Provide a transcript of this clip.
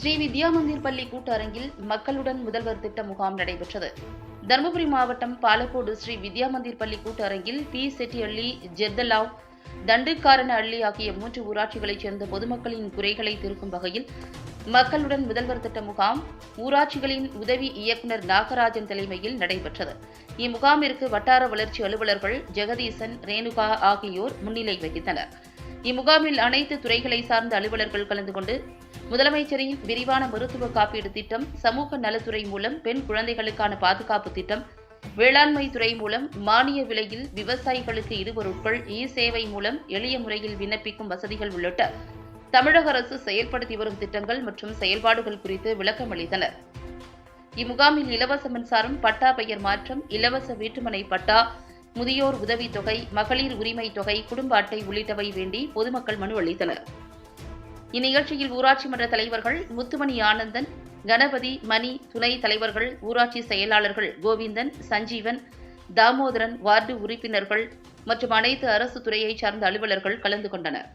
ஸ்ரீ வித்யா மந்திர் பள்ளி கூட்டரங்கில் மக்களுடன் முதல்வர் திட்ட முகாம் நடைபெற்றது. தருமபுரி மாவட்டம் பாலக்கோடு ஸ்ரீ வித்யா மந்திர் பள்ளி கூட்டரங்கில் பி. செட்டியள்ளி ஜெர்தலாவ் தண்டுக்காரண அள்ளி ஆகிய மூன்று ஊராட்சிகளைச் சேர்ந்த பொதுமக்களின் குறைகளை தீர்க்கும் வகையில் மக்களுடன் முதல்வர் திட்ட முகாம் ஊராட்சிகளின் உதவி இயக்குநர் நாகராஜன் தலைமையில் நடைபெற்றது. இம்முகாமிற்கு வட்டார வளர்ச்சி அலுவலர்கள் ஜெகதீசன் ரேணுகா ஆகியோர் முன்னிலை வகித்தனர். இம்முகாமில் அனைத்து துறைகளை சார்ந்த அலுவலர்கள் கலந்து கொண்டு முதலமைச்சரின் விரிவான மருத்துவ காப்பீடு திட்டம் சமூக நலத்துறை மூலம் பெண் குழந்தைகளுக்கான பாதுகாப்பு திட்டம் வேளாண்மை துறை மூலம் மானிய விலையில் விவசாயிகளுக்கு இடுபொருட்கள் இ சேவை மூலம் எளிய முறையில் விண்ணப்பிக்கும் வசதிகள் உள்ளிட்ட தமிழக அரசு செயல்படுத்தி வரும் திட்டங்கள் மற்றும் செயல்பாடுகள் குறித்து விளக்கம் அளித்தனர். இம்முகாமில் இலவச மின்சாரம் பட்டா பெயர் மாற்றம் இலவச வீட்டுமனை பட்டா முதியோர் உதவித்தொகை மகளிர் உரிமை தொகை குடும்ப அட்டை உள்ளிட்டவை வேண்டி பொதுமக்கள் மனு அளித்தனர். இந்நிகழ்ச்சியில் ஊராட்சி மன்ற தலைவர்கள் முத்துமணி ஆனந்தன் கணபதி மணி துணை தலைவர்கள் ஊராட்சி செயலாளர்கள் கோவிந்தன் சஞ்சீவன் தாமோதரன் வார்டு உறுப்பினர்கள் மற்றும் அனைத்து அரசு துறையைச் சார்ந்த அலுவலர்கள் கலந்து கொண்டனர்.